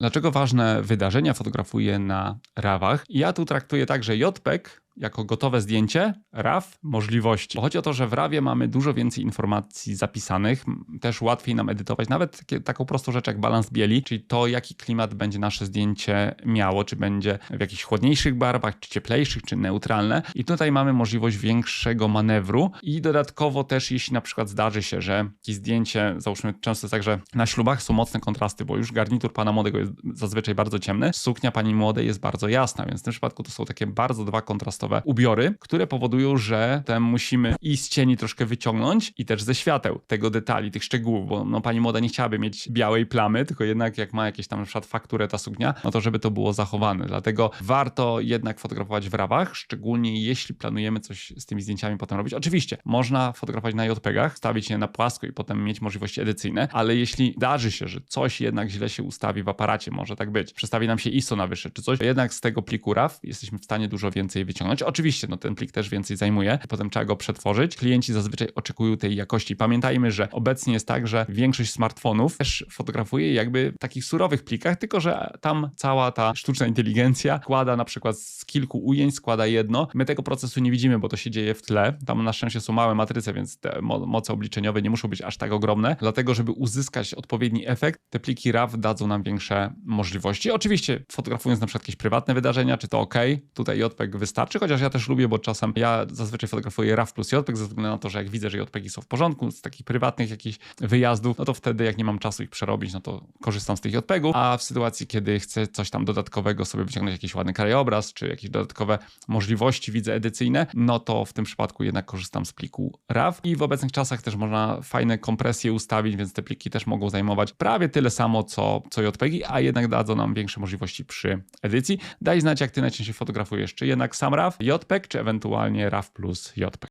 Dlaczego ważne wydarzenia fotografuję na RAWach? Ja tu traktuję także JPEG jako gotowe zdjęcie, RAW możliwości. Bo chodzi o to, że w RAWie mamy dużo więcej informacji zapisanych, też łatwiej nam edytować nawet takie, taką prostą rzecz jak balans bieli, czyli to jaki klimat będzie nasze zdjęcie miało, czy będzie w jakichś chłodniejszych barwach, czy cieplejszych, czy neutralne. I tutaj mamy możliwość większego manewru i dodatkowo też jeśli na przykład zdarzy się, że jakieś zdjęcie, załóżmy często jest tak, że na ślubach są mocne kontrasty, bo już garnitur pana młodego jest zazwyczaj bardzo ciemny, suknia pani młodej jest bardzo jasna, więc w tym przypadku to są takie bardzo dwa kontrastowe ubiory, które powodują, że ten musimy i z cieni troszkę wyciągnąć i też ze świateł tego detali, tych szczegółów, bo no, pani młoda nie chciałaby mieć białej plamy, tylko jednak jak ma jakieś tam na przykład fakturę ta suknia, no to żeby to było zachowane. Dlatego warto jednak fotografować w rawach, szczególnie jeśli planujemy coś z tymi zdjęciami potem robić. Oczywiście można fotografować na JPEGach, stawić je na płasko i potem mieć możliwości edycyjne, ale jeśli darzy się, że coś jednak źle się ustawi w aparacie, może tak być, przestawi nam się ISO na wyższe czy coś, jednak z tego pliku RAW jesteśmy w stanie dużo więcej wyciągnąć. Oczywiście, no ten plik też więcej zajmuje, potem trzeba go przetworzyć. Klienci zazwyczaj oczekują tej jakości. Pamiętajmy, że obecnie jest tak, że większość smartfonów też fotografuje jakby w takich surowych plikach, tylko że tam cała ta sztuczna inteligencja składa na przykład z kilku ujęć, składa jedno. My tego procesu nie widzimy, bo to się dzieje w tle. Tam na szczęście są małe matryce, więc te mo moce obliczeniowe nie muszą być aż tak ogromne. Dlatego, żeby uzyskać odpowiedni efekt, te pliki RAW dadzą nam większe możliwości. Oczywiście fotografując na przykład jakieś prywatne wydarzenia, czy to OK, tutaj JPEG wystarczy, chociaż ja też lubię, bo czasem ja zazwyczaj fotografuję RAW plus JPEG ze względu na to, że jak widzę, że JPEGi są w porządku, z takich prywatnych jakichś wyjazdów, no to wtedy jak nie mam czasu ich przerobić, no to korzystam z tych JPEGów, a w sytuacji, kiedy chcę coś tam dodatkowego sobie wyciągnąć, jakiś ładny krajobraz, czy jakieś dodatkowe możliwości widzę edycyjne, no to w tym przypadku jednak korzystam z pliku RAW. I w obecnych czasach też można fajne kompresje ustawić, więc te pliki też mogą zajmować prawie tyle samo, co, co JPEGi, a jednak dadzą nam większe możliwości przy edycji. Daj znać, jak ty najczęściej fotografujesz, czy jednak sam JPEG, czy ewentualnie RAW plus JPEG.